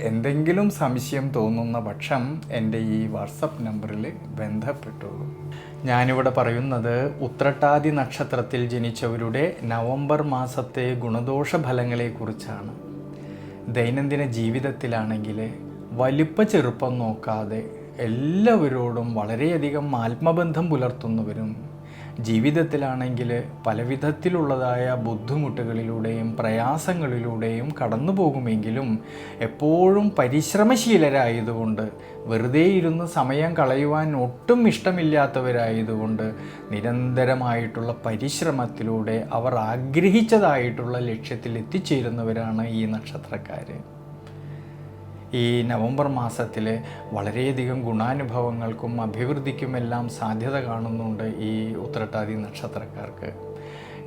എന്തെങ്കിലും സംശയം തോന്നുന്ന പക്ഷം എന്റെ ഈ വാട്സപ്പ് നമ്പറിൽ ബന്ധപ്പെട്ടോളൂ ഞാനിവിടെ പറയുന്നത് ഉത്രട്ടാതി നക്ഷത്രത്തിൽ ജനിച്ചവരുടെ നവംബർ മാസത്തെ ഗുണദോഷ ഫലങ്ങളെക്കുറിച്ചാണ് ദൈനംദിന ജീവിതത്തിലാണെങ്കിൽ വലിപ്പ ചെറുപ്പം നോക്കാതെ എല്ലാവരോടും വളരെയധികം ആത്മബന്ധം പുലർത്തുന്നവരും ജീവിതത്തിലാണെങ്കിൽ പലവിധത്തിലുള്ളതായ ബുദ്ധിമുട്ടുകളിലൂടെയും പ്രയാസങ്ങളിലൂടെയും കടന്നു പോകുമെങ്കിലും എപ്പോഴും പരിശ്രമശീലരായതുകൊണ്ട് വെറുതെ ഇരുന്ന് സമയം കളയുവാൻ ഒട്ടും ഇഷ്ടമില്ലാത്തവരായതുകൊണ്ട് നിരന്തരമായിട്ടുള്ള പരിശ്രമത്തിലൂടെ അവർ ആഗ്രഹിച്ചതായിട്ടുള്ള ലക്ഷ്യത്തിൽ എത്തിച്ചേരുന്നവരാണ് ഈ നക്ഷത്രക്കാർ ഈ നവംബർ മാസത്തിൽ വളരെയധികം ഗുണാനുഭവങ്ങൾക്കും അഭിവൃദ്ധിക്കുമെല്ലാം സാധ്യത കാണുന്നുണ്ട് ഈ ഉത്രട്ടാതി നക്ഷത്രക്കാർക്ക്.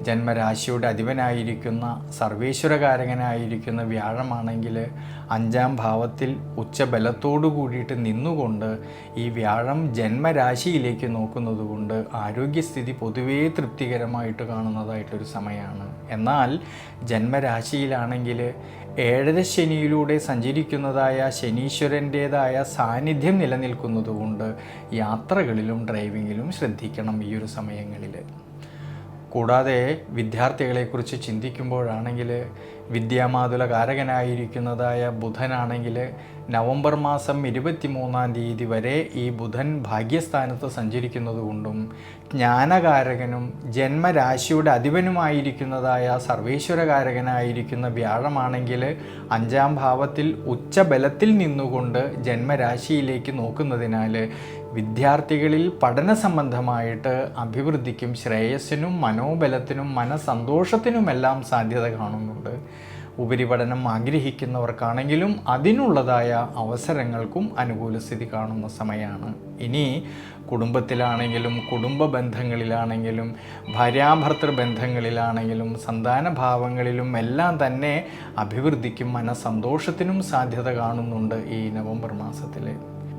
ജന്മരാശിയുടെ അധിപനായിരിക്കുന്ന സർവേശ്വരകാരകനായിരിക്കുന്ന വ്യാഴമാണെങ്കിൽ അഞ്ചാം ഭാവത്തിൽ ഉച്ചബലത്തോടു കൂടിയിട്ട് നിന്നുകൊണ്ട് ഈ വ്യാഴം ജന്മരാശിയിലേക്ക് നോക്കുന്നത് കൊണ്ട് ആരോഗ്യസ്ഥിതി പൊതുവേ തൃപ്തികരമായിട്ട് കാണുന്നതായിട്ടൊരു സമയമാണ്. എന്നാൽ ജന്മരാശിയിലാണെങ്കിൽ ഏഴര ശനിയിലൂടെ സഞ്ചരിക്കുന്നതായ ശനീശ്വരന്റേതായ സാന്നിധ്യം നിലനിൽക്കുന്നതുകൊണ്ട് യാത്രകളിലും ഡ്രൈവിങ്ങിലും ശ്രദ്ധിക്കണം ഈ ഒരു സമയങ്ങളിൽ. കൂടാതെ വിദ്യാർത്ഥികളെക്കുറിച്ച് ചിന്തിക്കുമ്പോഴാണെങ്കിൽ വിദ്യാമാതുല കാരകനായിരിക്കുന്നതായ ബുധനാണെങ്കിൽ നവംബർ മാസം ഇരുപത്തി മൂന്നാം തീയതി വരെ ഈ ബുധൻ ഭാഗ്യസ്ഥാനത്ത് സഞ്ചരിക്കുന്നതുകൊണ്ടും ജ്ഞാനകാരകനും ജന്മരാശിയുടെ അധിപനുമായിരിക്കുന്നതായ സർവേശ്വരകാരകനായിരിക്കുന്ന വ്യാഴമാണെങ്കിൽ അഞ്ചാം ഭാവത്തിൽ ഉച്ചബലത്തിൽ നിന്നുകൊണ്ട് ജന്മരാശിയിലേക്ക് നോക്കുന്നതിനാൽ വിദ്യാർത്ഥികളിൽ പഠന സംബന്ധമായിട്ട് അഭിവൃദ്ധിക്കും ശ്രേയസ്സിനും മനോബലത്തിനും മനസന്തോഷത്തിനുമെല്ലാം സാധ്യത കാണുന്നുണ്ട്. ഉപരിപഠനം ആഗ്രഹിക്കുന്നവർക്കാണെങ്കിലും അതിനുള്ളതായ അവസരങ്ങൾക്കും അനുകൂല സ്ഥിതി കാണുന്ന സമയമാണ്. ഇനി കുടുംബത്തിലാണെങ്കിലും കുടുംബ ബന്ധങ്ങളിലാണെങ്കിലും ഭാര്യാഭർത്തൃ ബന്ധങ്ങളിലാണെങ്കിലും സന്താന ഭാവങ്ങളിലും എല്ലാം തന്നെ അഭിവൃദ്ധിക്കും മനസന്തോഷത്തിനും സാധ്യത കാണുന്നുണ്ട് ഈ നവംബർ മാസത്തിൽ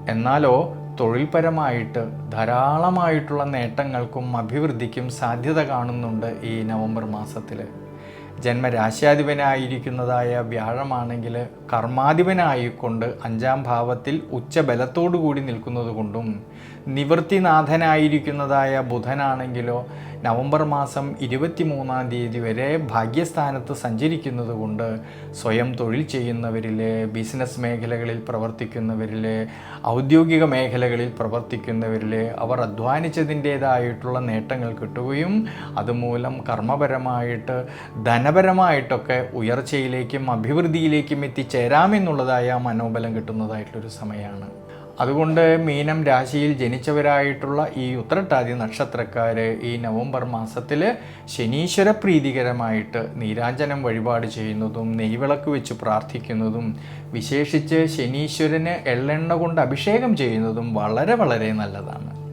എന്നാലോ തൊഴിൽപരമായിട്ട് ധാരാളമായിട്ടുള്ള നേട്ടങ്ങൾക്കും അഭിവൃദ്ധിക്കും സാധ്യത കാണുന്നുണ്ട് ഈ നവംബർ മാസത്തിൽ ജന്മരാശ്യാധിപനായിരിക്കുന്നതായ വ്യാഴമാണെങ്കിൽ കർമാധിപനായിക്കൊണ്ട് അഞ്ചാം ഭാവത്തിൽ ഉച്ചബലത്തോടു കൂടി നിൽക്കുന്നത് കൊണ്ടും നിവൃത്തിനാഥനായിരിക്കുന്നതായ ബുധനാണെങ്കിലോ നവംബർ മാസം ഇരുപത്തി മൂന്നാം തീയതി വരെ ഭാഗ്യസ്ഥാനത്ത് സഞ്ചരിക്കുന്നത് കൊണ്ട് സ്വയം തൊഴിൽ ചെയ്യുന്നവരിൽ ബിസിനസ് മേഖലകളിൽ പ്രവർത്തിക്കുന്നവരിൽ ഔദ്യോഗിക മേഖലകളിൽ പ്രവർത്തിക്കുന്നവരിൽ അവർ അധ്വാനിച്ചതിന്റേതായിട്ടുള്ള നേട്ടങ്ങൾ കിട്ടുകയും അതുമൂലം കർമ്മപരമായിട്ട് ധനപരമായിട്ടൊക്കെ ഉയർച്ചയിലേക്കും അഭിവൃദ്ധിയിലേക്കും എത്തിച്ചേരാമെന്നുള്ളതായ മനോബലം കിട്ടുന്നതായിട്ടുള്ളൊരു സമയമാണ്. അതുകൊണ്ട് മീനം രാശിയിൽ ജനിച്ചവരായിട്ടുള്ള ഈ ഉത്രട്ടാതി നക്ഷത്രക്കാർ ഈ നവംബർ മാസത്തിൽ ശനീശ്വര പ്രീതികരമായിട്ട് നീരാഞ്ജനം വഴിപാട് ചെയ്യുന്നതും നെയ്വിളക്ക് വെച്ച് പ്രാർത്ഥിക്കുന്നതും വിശേഷിച്ച് ശനീശ്വരന് എള്ളെണ്ണ കൊണ്ട് അഭിഷേകം ചെയ്യുന്നതും വളരെ വളരെ നല്ലതാണ്.